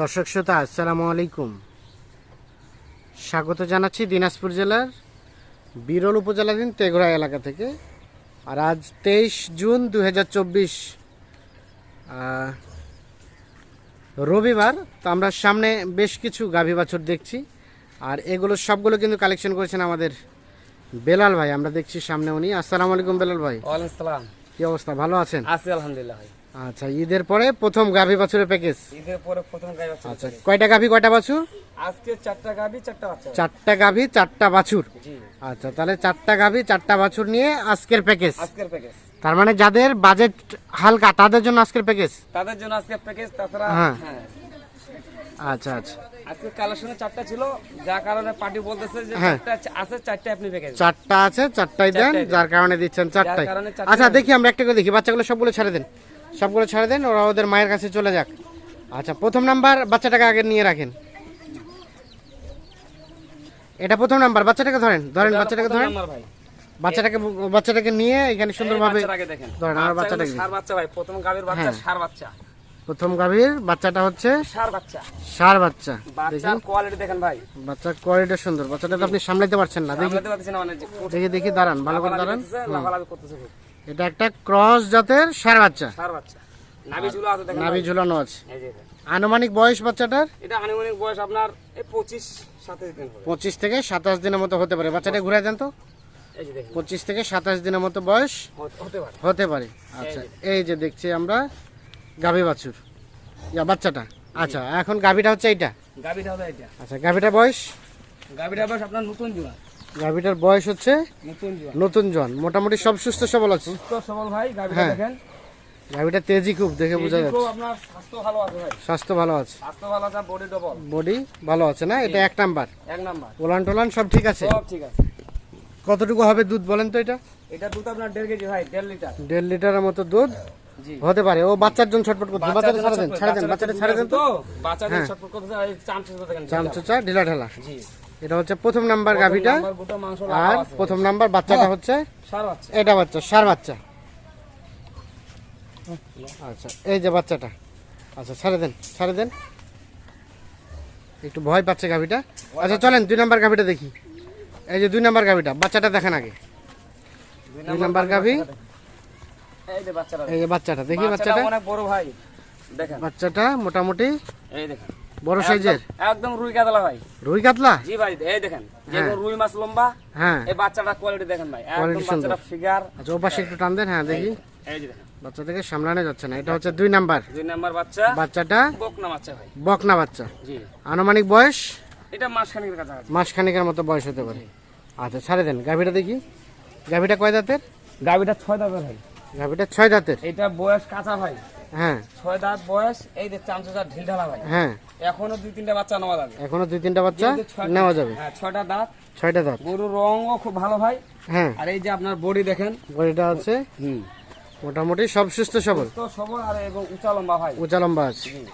দর্শক শ্রোতা আসসালামু আলাইকুম। স্বাগত জানাচ্ছি দিনাজপুর জেলার বিরল উপজেলাধীন তেঘরা এলাকা থেকে। আর আজ তেইশ জুন দু হাজার চব্বিশ রবিবার তো আমরা সামনে বেশ কিছু গাভী বাছুর দেখছি। আর এগুলো সবগুলো কিন্তু কালেকশন করেছেন আমাদের বেলাল ভাই আমরা দেখছি সামনে উনি। আসসালামু আলাইকুম বেলাল ভাই। ওয়ালাইকুম কি অবস্থা ভালো আছেন? আছি আলহামদুলিল্লাহ ভাই। আচ্ছা ঈদের পরে প্রথম গাভী বাছুরের প্যাকেজ ঈদের পরে প্রথম গাড়ি বাচ্চা আচ্ছা কয়টা গাভী কয়টা বাছুর? আজকে চারটা গাভী চারটা বাচ্চা চারটা গাভী চারটা বাছুর? জি। আচ্ছা তাহলে চারটা গাভী চারটা বাছুর নিয়ে আজকের প্যাকেজ আজকের প্যাকেজ তার মানে যাদের বাজেট হালকা তাদের জন্য আজকের প্যাকেজ তাদের জন্য আজকের প্যাকেজ তাছাড়া হ্যাঁ। হ্যাঁ। আচ্ছা আচ্ছা। আজকে কালেকশনে চারটা ছিল যার কারণে পার্টি বলতেছে যে হ্যাঁ। চারটা আছে চারটা আপনি প্যাকেজ চারটা আছে চারটাই দেন চারটাই দেন। যার কারণে দিচ্ছেন চারটাই। কারণে চারটাই আচ্ছা দেখি আমরা একটা করে দেখি বাচ্চাগুলো সবগুলো ছেড়ে দেন। সবগুলো ছেড়ে দেন ওরা ওদের মায়ের কাছে চলে যাক। আচ্ছা প্রথম নাম্বার বাচ্চাটাকে আগে নিয়ে রাখেন। এটা প্রথম নাম্বার বাচ্চাটাকে ধরেন ধরেন বাচ্চাটাকে ধরেন। বাচ্চাটাকে বাচ্চাটাকে নিয়ে এখানে সুন্দরভাবে ধরেন, আমার বাচ্চাটাকে সার বাচ্চা ভাই প্রথম গাবির বাচ্চা হ্যাঁ। সার বাচ্চা। প্রথম গাভীর বাচ্চাটা হচ্ছে সার বাচ্চা। সার বাচ্চা। বাচ্চার কোয়ালিটি দেখেন ভাই। বাচ্চার কোয়ালিটি সুন্দর। বাচ্চাটা আপনি সামলাইতে পারছেন না। দেখি। সামলাতে মানে দেখি দেখি দাঁড়ান ভালো করে দাঁড়ান। করতেছে। এটা একটা ক্রস জাতের সার বাচ্চা। সার বাচ্চা। নাভি ঝুলো আছে দেখেন নাভি ঝুলানো আছে। এই যে আনুমানিক বয়স বাচ্চাটার? এটা আনুমানিক বয়স আপনার এই পঁচিশ সাতাশ দিন হবে। পঁচিশ থেকে সাতাশ দিনের মতো হতে পারে। বাচ্চাটা ঘুরে দেন তো। এই যে দেখেন। পঁচিশ থেকে সাতাশ দিনের মতো বয়স হতে- পারে। হতে পারে। আচ্ছা এই যে দেখছি আমরা গাভী বাছুর। ইয়া বাচ্চাটা। আচ্ছা এখন গাভীটা হচ্ছে এইটা। গাবিটা আচ্ছা গাভীটার বয়স? গাবিটা বয়স আপনার নতুন জোয়া গাভীটার বয়স হচ্ছে নতুন জন মোটামুটি সব সুস্থ সবল আছে। সুস্থ সবল ভাই গাবিটা হ্যাঁ, দেখেন। গাভীটা তেজি খুব দেখে বোঝা যাচ্ছে। আপনার স্বাস্থ্য ভালো আছে ভাই। স্বাস্থ্য ভালো আছে। স্বাস্থ্য ভালো আছে বডি ডবল বডি ভালো আছে না? এটা এক নাম্বার। এক নাম্বার। ওলান টোলান সব ঠিক আছে? সব ঠিক আছে। কতটুকু হবে দুধ বলেন তো এটা? এটা দুধ আপনার দেড় কেজি ভাই দেড় লিটার। দেড় লিটারের মতো দুধ? জি। হতে পারে। ও বাচ্চার জন্য ছটফট করছে। বাচ্চাটা ছাড়ে দেন ছাড়ে দেন বাচ্চাটা ছাড়ে দেন তো? বাচ্চাদের হ্যাঁ। চামচ ঢিলা ঢালা। জি। এটা হচ্ছে প্রথম নাম্বার গাভিটা। আর প্রথম নাম্বার বাচ্চাটা হচ্ছে? সার বাচ্চা। এটা বাচ্চা সার বাচ্চা। আচ্ছা এই যে বাচ্চাটা। আচ্ছা ছাড়ে দেন ছাড়ে দেন। একটু ভয় পাচ্ছে গাভিটা। আচ্ছা চলেন দুই নাম্বার গাভিটা দেখি। এই যে দুই নাম্বার গাভিটা বাচ্চাটা দেখেন আগে। দুই নাম্বার গাভি। এই যে বাচ্চাটা। এই যে বাচ্চাটা দেখি বাচ্চাটা বাচ্চাটা। অনেক বড় ভাই। দেখেন। বাচ্চাটা মোটামুটি এই দেখেন। বড় সাইজের? একদম- রুই কাতলা ভাই। রুই কাতলা? জি ভাই এই দেখেন হ্যাঁ। যেরকম রুই মাছ লম্বা হ্যাঁ। এই বাচ্চাটা কোয়ালিটি দেখেন ভাই একদম বাচ্চাটা ফিগার আচ্ছা ও পাশে একটু টান দেন হ্যাঁ দেখি। এই যে দেখেন। বাচ্চা থেকে সামলানো যাচ্ছে না এটা হচ্ছে দুই নাম্বার। দুই নাম্বার বাচ্চা। বাচ্চাটা বকনা বাচ্চা ভাই। বকনা বাচ্চা। জি। আনুমানিক বয়স? এটা মাসখানেকের কাছাকাছি। মাসখানিকের মতো বয়স হতে পারে। আচ্ছা ছাড়ে দেন গাভিটা দেখি। গাভিটা কয় দাঁতের? গাবিটা ছয় দাঁত ভাই। গাভিটা ছয় দাঁতের। এটা বয়স কাঁচা ভাই। হ্যাঁ। ছয় দাঁত বয়স এই যে চামচা ঢিল ঢালা ভাই। হ্যাঁ। এখনও দুই তিনটা বাচ্চা নেওয়া যাবে। এখনও দুই তিনটা বাচ্চা নেওয়া যাবে। হ্যাঁ ছয়টা দাঁত। ছয়টা দাঁত। গরুর রঙও খুব ভালো ভাই। হ্যাঁ। আর এই যে আপনার বডি দেখেন। বডিটা আছে। হুম। মোটামুটি সব সুস্থ সবল। তো সবল আর এবং উঁচা লম্বা ভাই। উঁচা লম্বা আছে।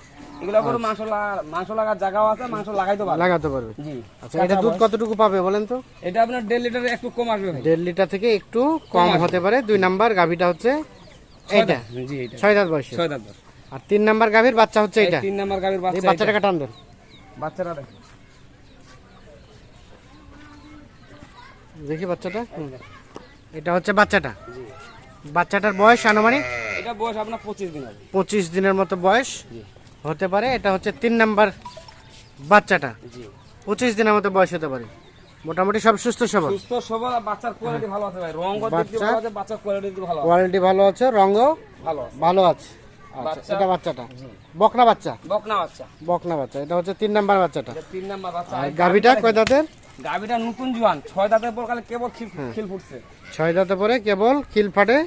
এগুলো করে মাংস লাগা- মাংস লাগার জায়গাও আছে মাংস লাগাইতে পারবে। লাগাতে পারবে। জি। আচ্ছা এটা দুধ কতটুকু পাবে বলেন তো? এটা আপনার দেড় লিটার একটু কম আসবে দেড় লিটার থেকে একটু কম হতে পারে। দুই নাম্বার গাভিটা হচ্ছে এইটা? জি এটা ছয় দাঁত বয়সে? ছয় দাঁত আর তিন নাম্বার গাভির বাচ্চা হচ্ছে এটা তিন নাম্বার এই বাচ্চা বাচ্চাটাকে টান দেন। দেখেন দেখি। বাচ্চাটা। এটা হচ্ছে বাচ্চাটা? বাচ্চাটার বয়স আনুমানিক? এটা বয়স আপনার পঁচিশ দিন পঁচিশ দিনের মতো বয়স হতে পারে। এটা হচ্ছে তিন নাম্বার বাচ্চাটা। জি। পঁচিশ দিনের মতো বয়স হতে পারে। মোটামুটি সব সুস্থ সবল। সুস্থ সবল আর বাচ্চার কোয়ালিটি ভালো আছে ভাই। রঙ দেখতে ভালো আছে বাচ্চার কোয়ালিটি ভালো আছে। কোয়ালিটি ভালো আছে রঙও ভালো আছে। ভালো আছে। আচ্ছা এটা বাচ্চাটা? বকনা বাচ্চা? বকনা বাচ্চা। বকনা বাচ্চা এটা হচ্ছে তিন নাম্বার বাচ্চাটা। এটা তিন নাম্বার বাচ্চা। আর গাভিটা কয় দাঁতের? গাভিটা নতুন জোয়ান। ছয় দাঁতের পর কালে কেবল খিল খিল ফুটছে। ছয় দাঁতে পরে কেবল খিল ফাটে?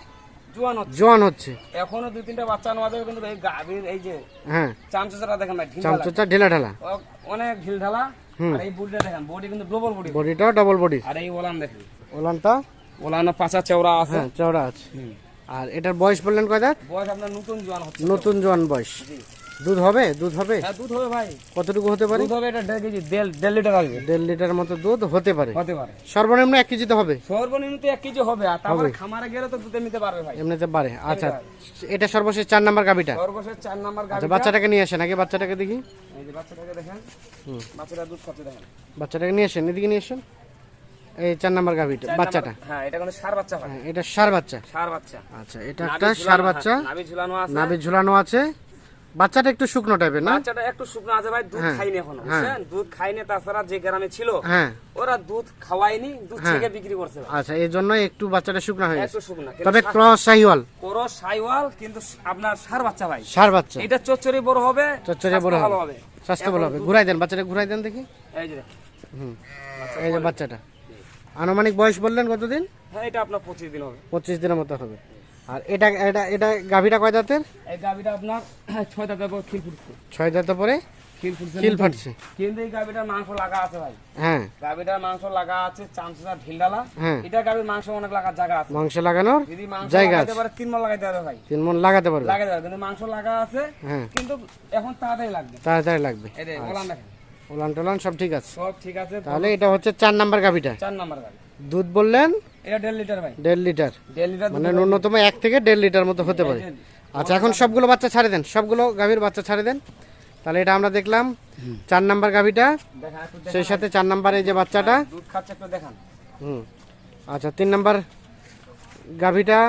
জোয়ান হচ্ছে। জোয়ান হচ্ছে। এখনও দুই তিনটা বাচ্চা নেওয়া যাবে কিন্তু এই গাভির এই যে হ্যাঁ। চামচাটা দেখেন ভাই। চামচুচা ঢেলা ঢালা। অনেক ঢিল ঢালা। আর এই বুড়িটা দেখেন বডি কিন্তু ডবল বডি ডবল বডি আর এই ওলান দেখেন। ওলানটা? ওলানো পাঁচা চওড়া আছে। হ্যাঁ চওড়া আছে। আর এটার বয়স বললেন কয় দাঁত? বয়স আপনার নতুন জোয়ান হচ্ছে। নতুন জোয়ান বয়স। দুধ হবে? দুধ হবে? হ্যাঁ দুধ হবে ভাই। কতটুকু হতে পারে? দুধ হবে এটা দেড় কেজি দেড় লিটার আসবে। দেড় লিটার মতো দুধ হতে পারে। হতে পারে। সর্বনিম্ন এক কেজি তো হবে? সর্বনিম্ন তো এক কেজি হবে আর তারপরে খামারে গেলে তো দুধে নিতে পারবে ভাই। এমনিতে পারে আচ্ছা এটা সর্বশেষ চার নাম্বার গাভিটা? সর্বশেষ চার নাম্বার আচ্ছা বাচ্চাটাকে নিয়ে আসেন। আগে বাচ্চাটাকে দেখি। এই যে বাচ্চাটাকে দেখেন। হুম। বাচ্চাটা দুধ খাচ্ছে দেখেন। বাচ্চাটাকে নিয়ে আসেন এদিকে নিয়ে আসেন। এই চার নাম্বার গাভিটা বাচ্চাটা। হ্যাঁ এটা কোনো সার বাচ্চা হ্যাঁ, এটা সার বাচ্চা। সার বাচ্চা। আচ্ছা এটা একটা সার বাচ্চা। হ্যাঁ, নাভি ঝুলানো আছে। নাভি ঝুলানো আছে। বাচ্চাটা একটু শুকনো টাইপের না? বাচ্চাটা একটু শুকনো আছে ভাই দুধ খাইনি এখনও হ্যাঁ। বুঝছেন? দুধ খাইনি তাছাড়া যে গ্রামে ছিল হ্যাঁ। ওরা দুধ খাওয়ায়নি দুধ থেকে বিক্রি করছে আচ্ছা এই জন্য একটু বাচ্চাটা শুকনো হয়ে গেছে। একটু শুকনো তবে ক্রস শাহিওয়াল। করো সাইওয়াল কিন্তু আপনার সার বাচ্চা ভাই। সার বাচ্চা। এটা চচ্চড়ি বড় হবে চচ্চড়ি বড় হবে। স্বাস্থ্য ভালো হবে। ঘুরাই দেন বাচ্চাটা ঘুরাই দেন দেখি। এই যে হুম। এই যে বাচ্চাটা। আনুমানিক বয়স বললেন কতদিন? হ্যাঁ এটা আপনার পঁচিশ দিন হবে। পঁচিশ দিনের মতো হবে। আর এটা এটা এটা গাভিটা কয় দাঁতের এই গাভিটা আপনার ছয় দাঁতের পর খিল ফুটছে। ছয় দাঁত পরে খিল ফুটছে খিল ফাটছে। কিন্তু এই গাভিটার মাংস লাগা আছে ভাই। হ্যাঁ। গাভিটার মাংস লাগা আছে চামচা ঢিলডালা হ্যাঁ। এটা গাভির মাংস অনেক লাগার জায়গা আছে। মাংস লাগানোর যদি মাংস লাগাতে পারে তিন মাল লাগাইতে হবে ভাই। তিন মন লাগাতে পারবে। লাগাতে হবে কিন্তু মাংস লাগা আছে। হ্যাঁ। কিন্তু এখন তাড়াতাড়ি লাগবে। তাড়াতাড়ি লাগবে। এই যে ওলান দেখেন। ওলান টোলান সব ঠিক আছে। সব ঠিক আছে। তাহলে এটা হচ্ছে চার নাম্বার গাভিটা। চার নাম্বার গাড়ি দুধ বললেন এটা দেড় লিটার ভাই। দেড় লিটার। দেড় লিটার মানে ন্যূনতম এক থেকে দেড় লিটার মতো হতে পারে। আচ্ছা এখন সবগুলো বাচ্চা ছাড়ে দেন সবগুলো গাভীর বাচ্চা ছাড়ে দেন। তাহলে এটা আমরা দেখলাম চার নাম্বার গাভীটা সেই সাথে চার নাম্বার এই যে বাচ্চাটা। দুধ খাচ্ছে একটু দেখান। হুম। আচ্ছা তিন নাম্বার গাভীটা।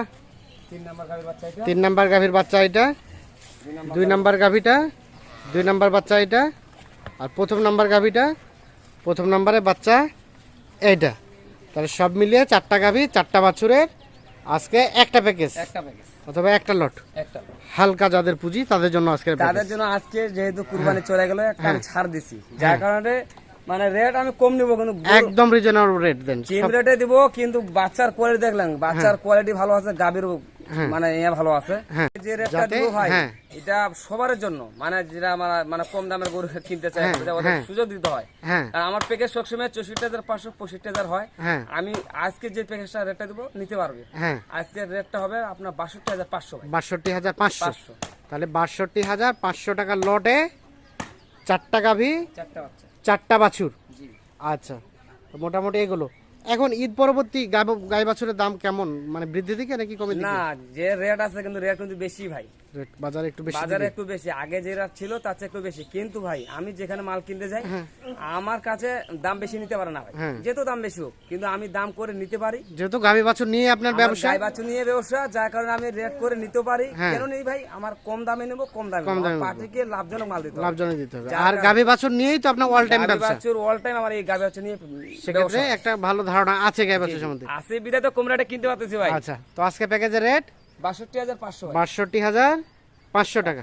তিন নাম্বার গাড়ির বাচ্চা এটা। তিন নাম্বার গাভীর বাচ্চা এটা। দুই নাম্বার দুই নাম্বার গাভীটা দুই নাম্বার বাচ্চা এটা। আর প্রথম নাম্বার গাভীটা প্রথম নাম্বারে বাচ্চা এইটা। তাহলে সব মিলিয়ে চারটা গাভী চারটা বাছুরের আজকে একটা প্যাকেজ একটা প্যাকেজ অথবা একটা লট একটা হালকা যাদের পুঁজি তাদের জন্য আজকে। তাদের জন্য আজকে যেহেতু কুরবানি চলে গেল একটা ছাড় দিছি। যার কারণে মানে রেট আমি কম নিব কিন্তু একদম রিজনেবল রেট দেন। চিম রেটে দিব কিন্তু বাচ্চার কোয়ালিটি দেখলাম বাচ্চার কোয়ালিটি ভালো আছে গাভীর মানে ইয়ে ভালো আছে। হ্যাঁ। যে রেটটা দিব ভাই হ্যাঁ। এটা সবার জন্য। মানে যেটা আমরা মানে কম দামের গরু কিনতে হ্যাঁ, হ্যাঁ। সুযোগ দিতে হয়। হ্যাঁ। আমার প্যাকেজ সবসময় চৌষট্টি হাজার পাঁচশো পঁয়ষট্টি হাজার হয়। হ্যাঁ। আমি আজকে যে প্যাকেজটা রেটটা দিব নিতে পারবে। হ্যাঁ। আজকের রেটটা হবে আপনার বাষট্টি হাজার পাঁচশো বাষট্টি হাজার পাঁচশো। তাহলে বাষট্টি হাজার পাঁচশো টাকার লটে চারটা গাভী চারটা বাছুর। জি। আচ্ছা। তো মোটামুটি এগুলো। এখন ঈদ পরবর্তী গাই বাছুরের দাম কেমন? মানে বৃদ্ধি দিকে নাকি কমে না যে রেট আছে কিন্তু রেট কিন্তু বেশি ভাই। বাজারে একটু বেশি বাজারে একটু বেশি। আগে ছিল তার চেয়ে একটু বেশি। কিন্তু ভাই আমি যেখানে মাল কিনতে যাই আমার কাছে দাম বেশি নিতে পারে না ভাই। হ্যাঁ। যেহেতু দাম বেশি হোক কিন্তু আমি দাম করে নিতে পারি। যেহেতু গাভী বাছুর নিয়ে আপনার ব্যবসা। গাই বাছুর নিয়ে ব্যবসা যার কারণে আমি রেট করে নিতে পারি। হ্যাঁ। কেন নেই ভাই? আমার কম দামে নেব কম দামে কম দামে লাভজনক মাল দিতে লাভজনক দিতে হবে। আর গাভী বাছুর নিয়েই তো আপনার অল টাইম ব্যবসা। বাছুর অল টাইম আমার এই গাভী বাছুর নিয়ে সেক্ষেত্রে একটা ভালো ধারণা আছে গাই বাছুর সম্বন্ধে। আসে বিদায় তো কম রেটে কিনতে পারতেছি ভাই। আচ্ছা তো আজকে প্যাকেজের রেট বাষট্টি হাজার পাঁচশো বাষট্টি হাজার পাঁচশো টাকা।